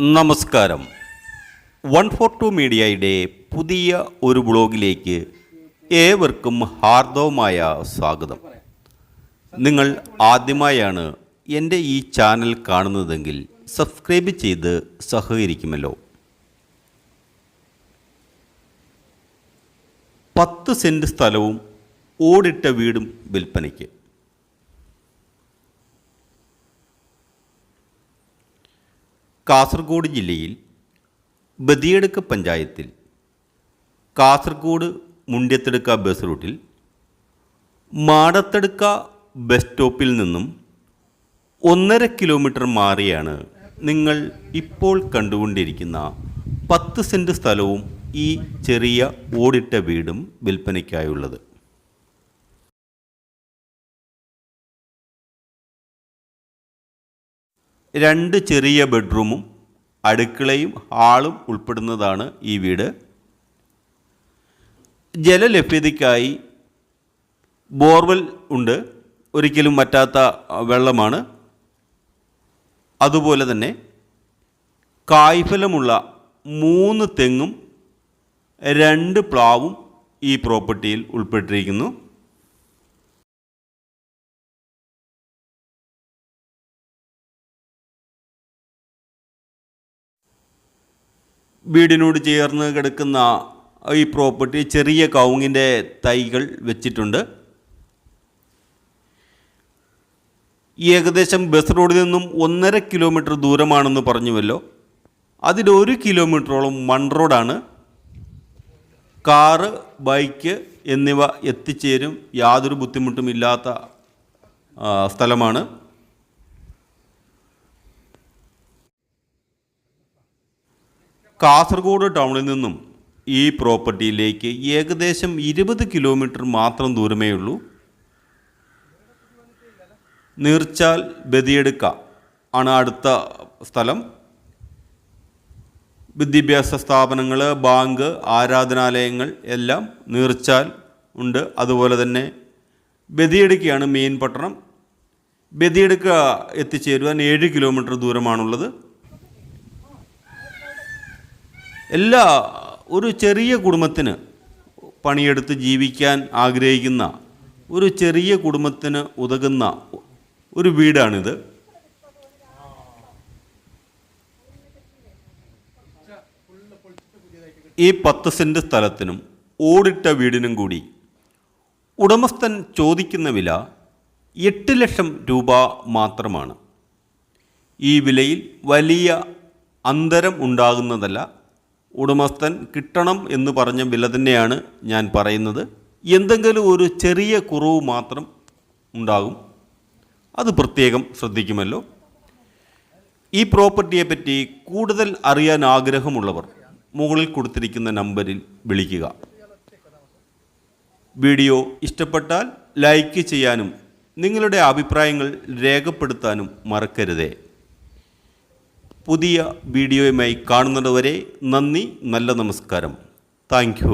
നമസ്കാരം. One four two മീഡിയയുടെ പുതിയ ഒരു ബ്ലോഗിലേക്ക് ഏവർക്കും ഹാർദവമായ സ്വാഗതം. നിങ്ങൾ ആദ്യമായാണ് എന്റെ ഈ ചാനൽ കാണുന്നതെങ്കിൽ സബ്സ്ക്രൈബ് ചെയ്ത് സഹകരിക്കുമല്ലോ. പത്ത് സെന്റ് സ്ഥലവും ഓടിട്ട വീടും വിൽപ്പനയ്ക്ക്. കാസർഗോഡ് ജില്ലയിൽ ബദിയടുക്ക പഞ്ചായത്തിൽ കാസർഗോഡ് മുണ്ടിയത്തെടുക്ക ബസ് റൂട്ടിൽ മാടത്തെടുക്ക ബസ് സ്റ്റോപ്പിൽ നിന്നും ഒന്നര കിലോമീറ്റർ മാറിയാണ് നിങ്ങൾ ഇപ്പോൾ കണ്ടുകൊണ്ടിരിക്കുന്ന പത്ത് സെന്റ് സ്ഥലവും ഈ ചെറിയ ഓടിട്ട വീടും വിൽപ്പനയ്ക്കായുള്ളത്. രണ്ട് ചെറിയ ബെഡ്റൂമും അടുക്കളയും ഹാളും ഉൾപ്പെടുന്നതാണ് ഈ വീട്. ജലലഭ്യതയ്ക്കായി ബോർവെൽ ഉണ്ട്. ഒരിക്കലും വറ്റാത്ത വെള്ളമാണ്. അതുപോലെ തന്നെ കായ്ഫലമുള്ള മൂന്ന് തെങ്ങും രണ്ട് പ്ലാവും ഈ പ്രോപ്പർട്ടിയിൽ ഉൾപ്പെട്ടിരിക്കുന്നു. വീടിനോട് ചേർന്ന് കിടക്കുന്ന ഈ പ്രോപ്പർട്ടി ചെറിയ കവുങ്ങിന്റെ തൈകൾ വെച്ചിട്ടുണ്ട്. ഏകദേശം ബസ് റോഡിൽ നിന്നും ഒന്നര കിലോമീറ്റർ ദൂരമാണെന്ന് പറഞ്ഞുവല്ലോ. അതിലൊരു കിലോമീറ്ററോളം മൺ റോഡാണ്. കാറ് ബൈക്ക് എന്നിവ എത്തിച്ചേരും. യാതൊരു ബുദ്ധിമുട്ടും ഇല്ലാത്ത സ്ഥലമാണ്. കാസർഗോഡ് ടൗണിൽ നിന്നും ഈ പ്രോപ്പർട്ടിയിലേക്ക് ഏകദേശം ഇരുപത് കിലോമീറ്റർ മാത്രം ദൂരമേ ഉള്ളൂ നീർച്ചാൽ ബദിയെടുക്ക ആണ് അടുത്ത സ്ഥലം. വിദ്യാഭ്യാസ സ്ഥാപനങ്ങൾ ബാങ്ക് ആരാധനാലയങ്ങൾ എല്ലാം നീർച്ചാൽ ഉണ്ട്. അതുപോലെ തന്നെ ബദിയെടുക്കയാണ് മെയിൻ പട്ടണം. ബദിയെടുക്ക എത്തിച്ചേരുവാൻ ഏഴ് കിലോമീറ്റർ ദൂരമാണുള്ളത്. എല്ലാ ഒരു ചെറിയ കുടുംബത്തിന് പണിയെടുത്ത് ജീവിക്കാൻ ആഗ്രഹിക്കുന്ന ഒരു ചെറിയ കുടുംബത്തിന് ഉതകുന്ന ഒരു വീടാണിത്. ഈ പത്ത് സെന്റ് സ്ഥലത്തിനും ഓടിട്ട വീടിനും കൂടി ഉടമസ്ഥൻ ചോദിക്കുന്ന വില എട്ട് ലക്ഷം രൂപ മാത്രമാണ്. ഈ വിലയിൽ വലിയ അന്തരം ഉണ്ടാകുന്നതല്ല ഉടമസ്ഥൻ കിട്ടണം എന്ന് പറഞ്ഞ വില തന്നെയാണ് ഞാൻ പറയുന്നത്. എന്തെങ്കിലും ഒരു ചെറിയ കുറവ് മാത്രം ഉണ്ടാകും. അത് പ്രത്യേകം ശ്രദ്ധിക്കുമല്ലോ. ഈ പ്രോപ്പർട്ടിയെ പറ്റി കൂടുതൽ അറിയാൻ ആഗ്രഹമുള്ളവർ മുകളിൽ കൊടുത്തിരിക്കുന്ന നമ്പറിൽ വിളിക്കുക. വീഡിയോ ഇഷ്ടപ്പെട്ടാൽ ലൈക്ക് ചെയ്യാനും നിങ്ങളുടെ അഭിപ്രായങ്ങൾ രേഖപ്പെടുത്താനും മറക്കരുതേ. പുതിയ വീഡിയോയുമായി കാണുന്നതുവരെ നന്ദി നല്ല നമസ്കാരം. താങ്ക്